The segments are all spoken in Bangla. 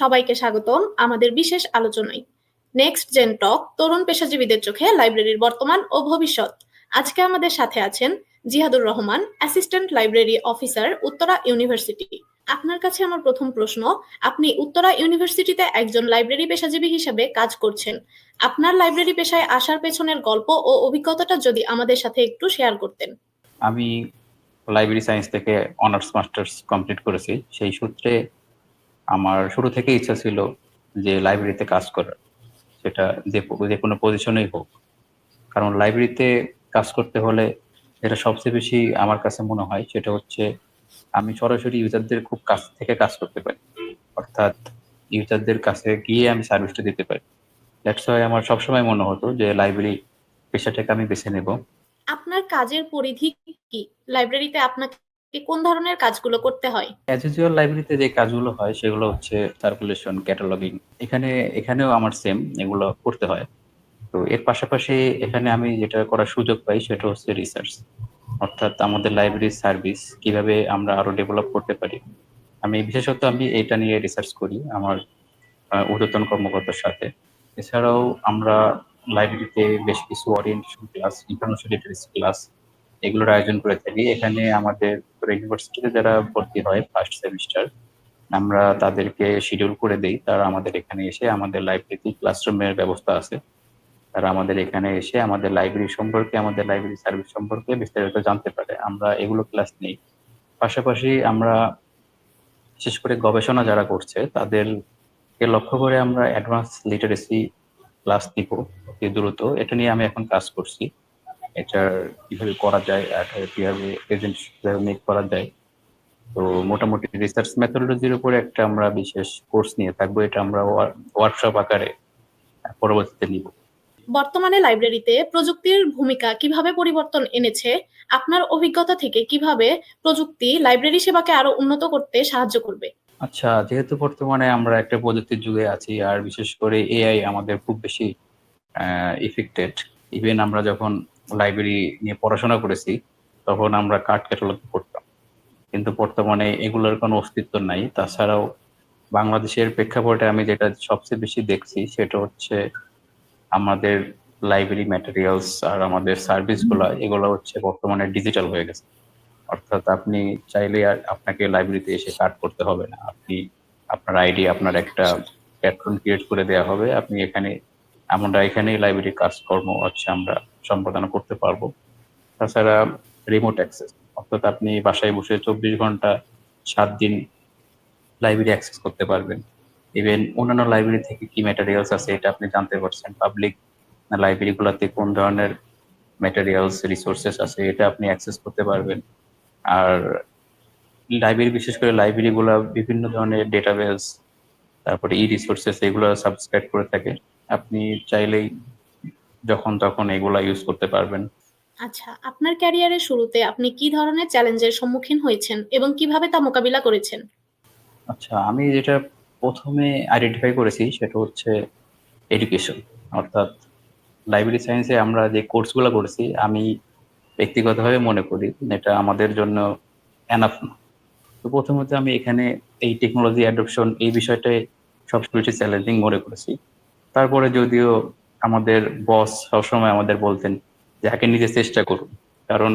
সবাইকে স্বাগতম আমাদের বিশেষ আলোচনায়। নেক্সট জেন টক তরুণ পেশাজীবীদের চোখে লাইব্রেরির বর্তমান ও ভবিষ্যৎ। আজকে আমাদের সাথে আছেন Jihadur Rahman assistant library officer Uttara university আপনার কাছে আমার প্রথম প্রশ্ন, আপনি উত্তরা ইউনিভার্সিটিতে একজন লাইব্রেরি পেশাজীবী হিসেবে কাজ করছেন। আপনার লাইব্রেরি পেশায় আসার পেছনের গল্প ও অভিজ্ঞতাটা যদি আমাদের সাথে একটু শেয়ার করতেন। আমি লাইব্রেরি সায়েন্স থেকে অনার্স মাস্টার্স কমপ্লিট করেছি। সেই সূত্রে আমার শুরু থেকে ইচ্ছা ছিল যে লাইব্রেরিতে কাজ করার। সেটা যে যে কোনো পজিশনেই হোক। কারণ লাইব্রেরিতে কাজ করতে হলে যেটা সবচেয়ে বেশি আমার কাছে মনে হয় সেটা হচ্ছে আমি সরাসরি ইউজারদের খুব কাছ থেকে কাজ করতে পারি। অর্থাৎ ইউজারদের কাছে গিয়ে আমি সার্ভিসটা দিতে পারি। দ্যাটস ওয়াই আমার সবসময় মনে হতো যে লাইব্রেরি পেশাটাকে আমি বেছে নেব। আপনার কাজের পরিধি কি? লাইব্রেরিতে আপনাকে কোন ধরনের কাজগুলো করতে হয়? অ্যাজ ইউজুয়াল লাইব্রেরিতে যে কাজগুলো হয়, সেগুলো হচ্ছে সার্কুলেশন ক্যাটালগিং এখানে, এখানেও আমার সেম এগুলো করতে হয়। তো এর পাশাপাশি এখানে আমি যেটা করার সুযোগ পাই, সেটা হচ্ছে রিসার্চ অর্থাৎ আমাদের লাইব্রেরির সার্ভিস কীভাবে আমরা আরও ডেভেলপ করতে পারি। আমি, বিশেষত আমি এটা নিয়ে রিসার্চ করি, আমার ঊর্ধ্বতন কর্মকর্তার সাথে। এছাড়াও আমরা লাইব্রেরিতে বেশ কিছু ওরিয়েন্টেশন ক্লাস লিটারেসি ক্লাস এগুলোর আয়োজন করে থাকি। এখানে আমাদের ইউনিভার্সিটিতে যারা ভর্তি হয় ফার্স্ট সেমিস্টার আমরা তাদেরকে শিডিউল করে দেই। তারা আমাদের এখানে এসে আমাদের লাইব্রেরিতে ক্লাসরুমের ব্যবস্থা আছে। তারা আমাদের এখানে এসে আমাদের লাইব্রেরি সম্পর্কে, আমাদের লাইব্রেরি সার্ভিস সম্পর্কে বিস্তারিত জানতে পারে। আমরা এগুলো ক্লাস নেই। পাশাপাশি আমরা, বিশেষ করে গবেষণা যারা করছে, তাদেরকে লক্ষ্য করে আমরা অ্যাডভান্স লিটারেসি ক্লাস দিব অতি দ্রুত। এটা নিয়ে আমি এখন কাজ করছি। এটার কীভাবে করা যায় এটা কীভাবে প্রেজেন্ট মেক করা যায়। তো মোটামুটি রিসার্চ মেথোলজির উপরে একটা আমরা বিশেষ কোর্স নিয়ে থাকব এটা আমরা ওয়ার্কশপ আকারে পরবর্তীতে নিব। বর্তমানে লাইব্রেরিতে প্রযুক্তির ভূমিকা কীভাবে পরিবর্তন এনেছে আপনার অভিজ্ঞতা থেকে কীভাবে প্রযুক্তি লাইব্রেরি সেবাকে আরও উন্নত করতে সাহায্য করবে? আচ্ছা যেহেতু বর্তমানে আমরা একটা প্রযুক্তির যুগে আছি আর বিশেষ করে এআই আমাদের খুব বেশি ইফেক্টেড ইভেন আমরা যখন লাইব্রেরি নিয়ে পড়াশোনা করেছি, তখন আমরা কার্ড ক্যাটালগ করতাম। কিন্তু বর্তমানে এগুলোর কোনো অস্তিত্ব নাই। তাছাড়াও বাংলাদেশের প্রেক্ষাপটে আমি যেটা সবচেয়ে বেশি দেখছি, সেটা হচ্ছে আমাদের লাইব্রেরি ম্যাটেরিয়ালস আর আমাদের সার্ভিসগুলো এগুলো হচ্ছে বর্তমানে ডিজিটাল হয়ে গেছে। অর্থাৎ আপনি চাইলে আর আপনাকে লাইব্রেরিতে এসে কার্ড করতে হবে না। আপনি আপনার আইডি আপনার একটা প্ল্যাটফর্ম ক্রিয়েট করে দেওয়া হবে। আপনি এখানে আমরা এখানেই লাইব্রেরি কাজকর্ম হচ্ছে আমরা সম্পাদনা করতে পারব। তাছাড়া রিমোট অ্যাক্সেস অর্থাৎ আপনি বাসায় বসে চব্বিশ ঘণ্টা সাত দিন লাইব্রেরি অ্যাক্সেস করতে পারবেন। ইভেন অন্যান্য লাইব্রেরি থেকে কি ম্যাটেরিয়ালস আছে এটা আপনি জানতে পারছেন। পাবলিক লাইব্রেরিগুলোতে কোন ধরনের ম্যাটেরিয়ালস রিসোর্সেস আছে এটা আপনি অ্যাক্সেস করতে পারবেন। আর লাইব্রেরি বিশেষ করে লাইব্রেরিগুলো বিভিন্ন ধরনের ডেটাবেস তারপরে ই রিসোর্সেস এগুলো সাবস্ক্রাইব করে থাকে। আপনি চাইলেই যখন তখন এগুলা ইউজ করতে পারবেন। আচ্ছা আপনার ক্যারিয়ারের শুরুতে আপনি কি ধরনের চ্যালেঞ্জের সম্মুখীন হয়েছেন এবং কীভাবে তা মোকাবিলা করেছেন? আচ্ছা আমি যেটা প্রথমে আইডেন্টিফাই করেছি সেটা হচ্ছে এডুকেশন অর্থাৎ লাইব্রেরি সায়েন্সে আমরা যে কোর্সগুলো করেছি আমি ব্যক্তিগতভাবে মনে করি এটা আমাদের জন্য এনাফ না। তো প্রথমত আমি এখানে এই টেকনোলজি অ্যাডপশন এই বিষয়টাই সবসময় বেশি চ্যালেঞ্জিং মনে করেছি। তারপরে যদিও আমাদের বস সবসময় আমাদের বলতেন যে আগে নিজে চেষ্টা করুন কারণ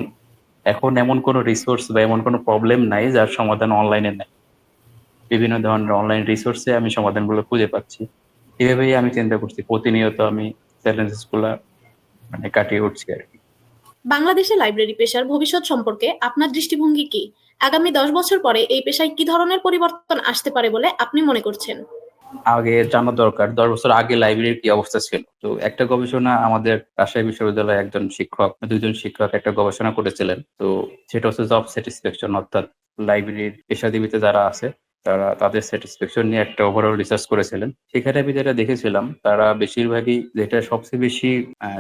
এখন এমন কোনো রিসোর্স বা এমন কোনো প্রবলেম নাই যার সমাধান অনলাইনে নাই। বিভিন্ন ধরনের অনলাইন রিসোর্সে আমি সমাধানগুলো খুঁজে পাচ্ছি। এভাবেই আমি চিন্তা করছি। প্রতিনিয়ত আমি চ্যালেঞ্জেসগুলা মানে কাটিয়ে উঠছি আর কি। বাংলাদেশে লাইব্রেরি পেশার ভবিষ্যৎ সম্পর্কে আপনার দৃষ্টিভঙ্গি কি? আগামী দশ বছর পরে এই পেশায় কি ধরনের পরিবর্তন আসতে পারে বলে আপনি মনে করছেন? আগে জানা দরকার, দশ বছর আগে লাইব্রেরির কি অবস্থা ছিল? তো একটা গবেষণা আমাদের রাজশাহী বিশ্ববিদ্যালয়ে একজন শিক্ষক, দুইজন শিক্ষক একটা গবেষণা করেছিলেন। তো সেটা হচ্ছে জব স্যাটিসফ্যাকশন অর্থাৎ লাইব্রেরির পেশাজীবীতে যারা আছে তারা তাদের স্যাটিসফ্যাকশন নিয়ে একটা ওভারঅল রিসার্চ করেছিলেন। সেখানে আমি যেটা দেখেছিলাম, তারা বেশিরভাগই যেটা সবচেয়ে বেশি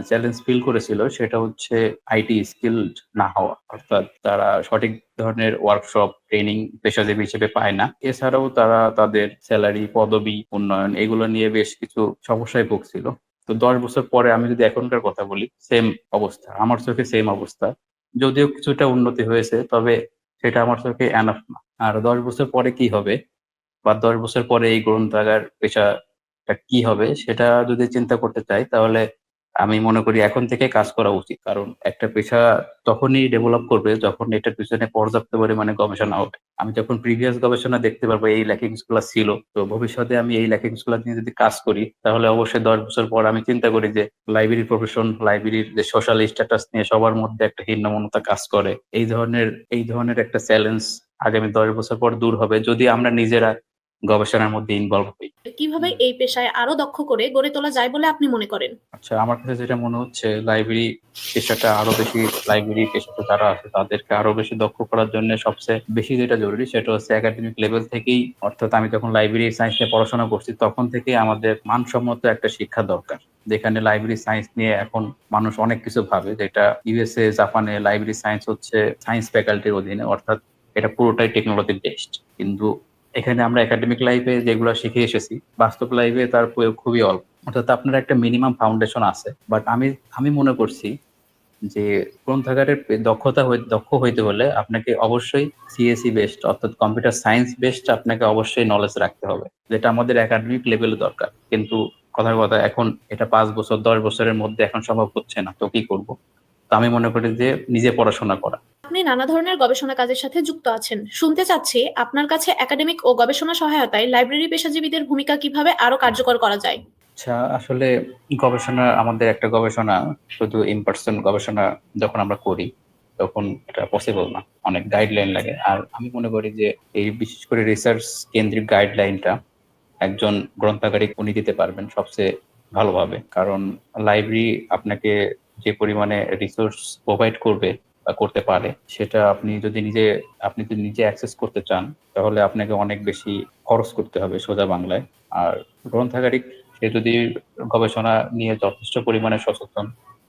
চ্যালেঞ্জ ফিল করেছিল সেটা হচ্ছে আইটি স্কিলড না হওয়া। অর্থাৎ তারা সঠিক ধরনের ওয়ার্কশপ ট্রেনিং পেশাজীবী হিসেবে পায় না। এছাড়াও তারা তাদের স্যালারি পদবি, উন্নয়ন এগুলো নিয়ে বেশ কিছু সমস্যায় ভুগছিল। তো দশ বছর পরে আমি যদি এখনকার কথা বলি সেম অবস্থা। আমার চোখে সেম অবস্থা। যদিও কিছুটা উন্নতি হয়েছে, তবে সেটা আমার চোখে এনাফ না। আর দশ বছর পরে কি হবে? বা দশ বছর পরে এই গ্রন্থাগার পেশাটা কি হবে? সেটা যদি চিন্তা করতে চাই, তাহলে আমি মনে করি এখন থেকে কাজ করা উচিত। কারণ একটা পেশা তখনই ডেভেলপ করবে যখন এটার পিছনে পর্যাপ্ত পরিমাণে গবেষণা হবে। আমি যখন প্রিভিয়াস গবেষণা দেখতে পারব এই ল্যাকিংসগুলো ছিল, তো ভবিষ্যতে আমি এই ল্যাকিংসগুলো নিয়ে যদি কাজ করি, তাহলে অবশ্যই দশ বছর পর আমি চিন্তা করি যে লাইব্রেরি প্রফেশন লাইব্রেরির যে সোশ্যাল স্ট্যাটাস নিয়ে সবার মধ্যে একটা হীনমনতা কাজ করে। এই ধরনের এই ধরনের একটা চ্যালেঞ্জ আগামী দশ বছর পর দূর হবে যদি আমরা নিজেরা গবেষণার মধ্যে ইনভলভ হই। কীভাবে এই পেশায় আরও দক্ষ করে গড়ে তোলা যায় বলে আপনি মনে করেন? আচ্ছা আমার কাছে যেটা মনে হচ্ছে লাইব্রেরি পেশাটা আরও বেশি লাইব্রেরি পেশাতে যারা আছে তাদেরকে আরও বেশি দক্ষ করার জন্য সবচেয়ে বেশি যেটা জরুরি সেটা হচ্ছে একাডেমিক লেভেল থেকেই অর্থাৎ আমি যখন লাইব্রেরি সায়েন্স নিয়ে পড়াশোনা করছি তখন থেকেই আমাদের মানসম্মত একটা শিক্ষা দরকার। যেখানে লাইব্রেরি সায়েন্স নিয়ে এখন মানুষ অনেক কিছু ভাবে যেটা ইউএসএ জাপানে লাইব্রেরি সায়েন্স হচ্ছে সায়েন্স ফ্যাকাল্টির অধীনে অর্থাৎ এটা পুরোটাই টেকনোলজি বেসড কিন্তু এখানে আমরা একাডেমিক লাইফে যেগুলো শিখে এসেছি, বাস্তব লাইফে তার প্রয়োগ খুবই অল্প। অর্থাৎ আপনার একটা মিনিমাম ফাউন্ডেশন আছে। বাট আমি আমি মনে করছি যে গ্রন্থাগারের দক্ষতা দক্ষ হইতে হলে আপনাকে অবশ্যই সিএসসি বেসড অর্থাৎ কম্পিউটার সায়েন্স বেসড আপনাকে অবশ্যই নলেজ রাখতে হবে। যেটা আমাদের একাডেমিক লেভেলে দরকার। কিন্তু কথার কথা, এখন এটা পাঁচ বছর, দশ বছরের মধ্যে এখন সম্ভব হচ্ছে না। তো কি করব? তো আমি মনে করি যে নিজে পড়াশোনা করা। আপনি নানা ধরনের গবেষণা কাজের সাথে যুক্ত আছেন। শুনতে চাচ্ছি, আপনার কাছে একাডেমিক ও গবেষণা সহায়তায় লাইব্রেরি পেশাজীবীদের ভূমিকা কীভাবে আরও কার্যকর করা যায়? আচ্ছা আসলে গবেষণা আমাদের একটা গবেষণা, শুধু ইন পার্সন গবেষণা যখন আমরা করি, তখন এটা পসিবল না। অনেক গাইডলাইন লাগে। আর আমি মনে করি যে এই বিশেষ করে রিসার্চ কেন্দ্রিক গাইডলাইনটা একজন গ্রন্থাগারিক উনি দিতে পারবেন সবচেয়ে ভালোভাবে। কারণ লাইব্রেরি আপনাকে যে পরিমাণে রিসোর্স প্রোভাইড করবে করতে পারে সেটা আপনি যদি নিজে আপনি যদি নিজে অ্যাক্সেস করতে চান তাহলে আপনাকে অনেক বেশি খরচ করতে হবে সোজা বাংলায়। আর গ্রন্থাগারিক সে যদি গবেষণা নিয়ে যথেষ্ট পরিমাণে সচেতন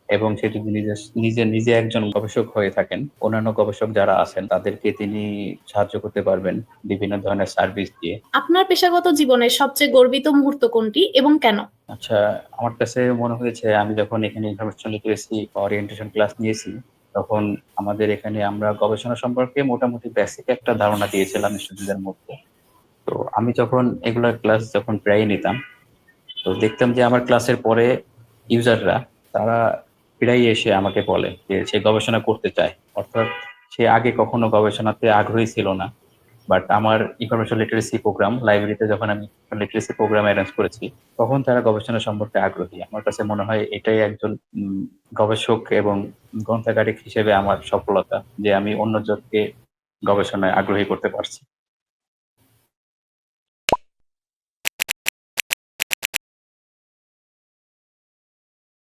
এবং সে যদি নিজে নিজে নিজে একজন গবেষক হয়ে থাকেন অন্যান্য গবেষক যারা আছেন তাদেরকে তিনি সাহায্য করতে পারবেন বিভিন্ন ধরনের সার্ভিস দিয়ে। আপনার পেশাগত জীবনের সবচেয়ে গর্বিত মুহূর্ত কোনটি এবং কেন? আচ্ছা আমার কাছে মনে হয়েছে আমি যখন এখানে ইনফরমেশন লিটারেসি ওরিয়েন্টেশন ক্লাস নিয়েছি তখন আমাদের এখানে আমরা গবেষণা সম্পর্কে মোটামুটি বেসিক একটা ধারণা দিয়েছিলাম স্টুডেন্টদের মধ্যে। তো আমি যখন এগুলার ক্লাস যখন প্রায় নিতাম, তো দেখতাম যে আমার ক্লাসের পরে ইউজাররা তারা প্রায় এসে আমাকে বলে যে সে গবেষণা করতে চায়। অর্থাৎ সে আগে কখনো গবেষণাতে আগ্রহী ছিল না। বাট আমার ইনফরমেশন লিটারেসি প্রোগ্রাম লাইব্রেরিতে যখন আমি লিটারেসি প্রোগ্রাম অ্যারেঞ্জ করেছি, তখন তারা গবেষণা সম্পর্কে আগ্রহী। আমার কাছে মনে হয় এটাই একজন গবেষক এবং গ্রন্থাগারিক হিসেবে আমার সফলতা, যে আমি অন্য জনকে গবেষণায় আগ্রহী করতে পারছি।